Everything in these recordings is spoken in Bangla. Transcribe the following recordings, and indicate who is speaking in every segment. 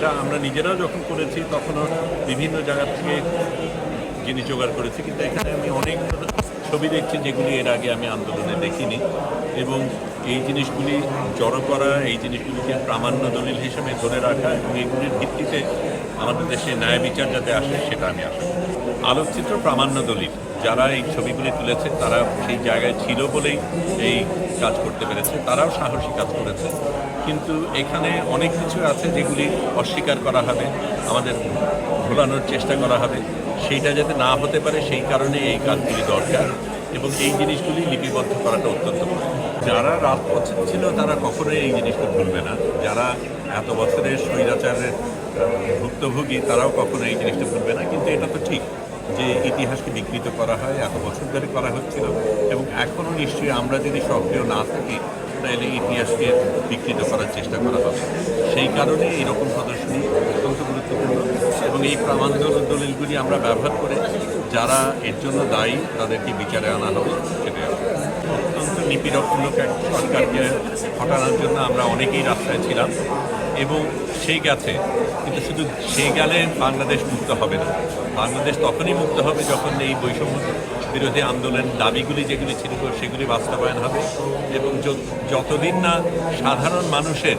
Speaker 1: এটা আমরা নিজেরাও যখন করেছি, তখনও বিভিন্ন জায়গা থেকে জিনিস জোগাড় করেছি। কিন্তু এখানে আমি অনেক ছবি দেখছি যেগুলি এর আগে আমি আন্দোলনে দেখিনি এবং এই জিনিসগুলি জড়ো করা, এই জিনিসগুলিকে প্রামাণ্য দলিল হিসেবে ধরে রাখা এবং এগুলির ভিত্তিতে আমাদের দেশে ন্যায় বিচার যাতে আসে, সেটা আমি করি। আলোকচিত্র প্রামাণ্য দলিল, যারা এই ছবিগুলি তুলেছে, তারা সেই জায়গায় ছিল বলেই এই কাজ করতে পেরেছে, তারাও সাহসী কাজ করেছে। কিন্তু এখানে অনেক কিছু আছে যেগুলি অস্বীকার করা হবে, আমাদের ভোলানোর চেষ্টা করা হবে। সেইটা যাতে না হতে পারে, সেই কারণে এই কাজগুলি দরকার এবং এই জিনিসগুলি লিপিবদ্ধ করাটা অত্যন্ত। যারা রাজপথে ছিল, তারা কখনোই এই জিনিসটা ভুলবে না। যারা এত বছরের স্বৈরাচারের ভুক্তভোগী তারাও কখনো এই জিনিসটা ভুলবে না, কিন্তু এটা তো ঠিক যে ইতিহাসকে বিকৃত করা হয়, এত বছর ধরে করা হচ্ছিল, এবং এখনও নিশ্চয়ই আমরা যদি সক্রিয় না থাকি, তাহলে ইতিহাসকে বিকৃত করার চেষ্টা করা হবে। সেই কারণে এইরকম প্রদর্শনী অত্যন্ত গুরুত্বপূর্ণ, এবং এই প্রামাণ্য দলিলগুলি আমরা ব্যবহার করে যারা এর জন্য দায়ী, তাদেরকে বিচারে আনা হবে, সেটাই এক সরকারকে হটানোর জন্য আমরা অনেকেই রাস্তায় ছিলাম এবং সেই গেছে। কিন্তু শুধু সেই গেলে বাংলাদেশ মুক্ত হবে না। বাংলাদেশ তখনই মুক্ত হবে যখন এই বৈষম্য বিরোধী আন্দোলন দাবিগুলি যেগুলি ছিল সেগুলি বাস্তবায়ন হবে এবং যতদিন না সাধারণ মানুষের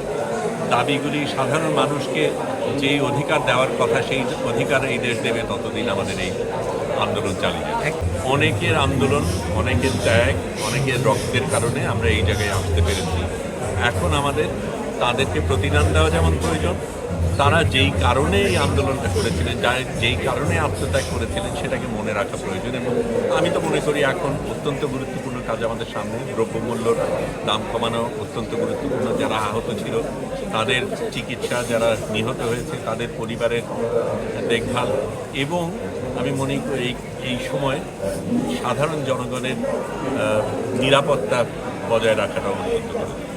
Speaker 1: দাবিগুলি, সাধারণ মানুষকে যেই অধিকার দেওয়ার কথা সেই অধিকার এই দেশ দেবে, ততদিন আমাদের এই আন্দোলন চালিয়ে যাবে। অনেকের আন্দোলন, অনেকের ত্যাগ, অনেকের রক্তের কারণে আমরা এই জায়গায় আসতে পেরেছি। এখন আমাদের তাদেরকে প্রতিদান দেওয়া যেমন প্রয়োজন, তারা যেই কারণে এই আন্দোলনটা করেছিলেন যেই কারণে আত্মত্যাগ করেছিলেন, সেটাকে মনে রাখা প্রয়োজন। এবং আমি তো মনে করি এখন অত্যন্ত গুরুত্বপূর্ণ কাজ আমাদের সামনে দ্রব্যমূল্যর দাম কমানো অত্যন্ত গুরুত্বপূর্ণ। যারা আহত ছিল, তাদের চিকিৎসা যারা নিহত হয়েছে, তাদের পরিবারের দেখভাল এবং আমি মনে করি এই এই সময় সাধারণ জনগণের নিরাপত্তা বজায় রাখাটা অত্যন্ত গুরুত্বপূর্ণ।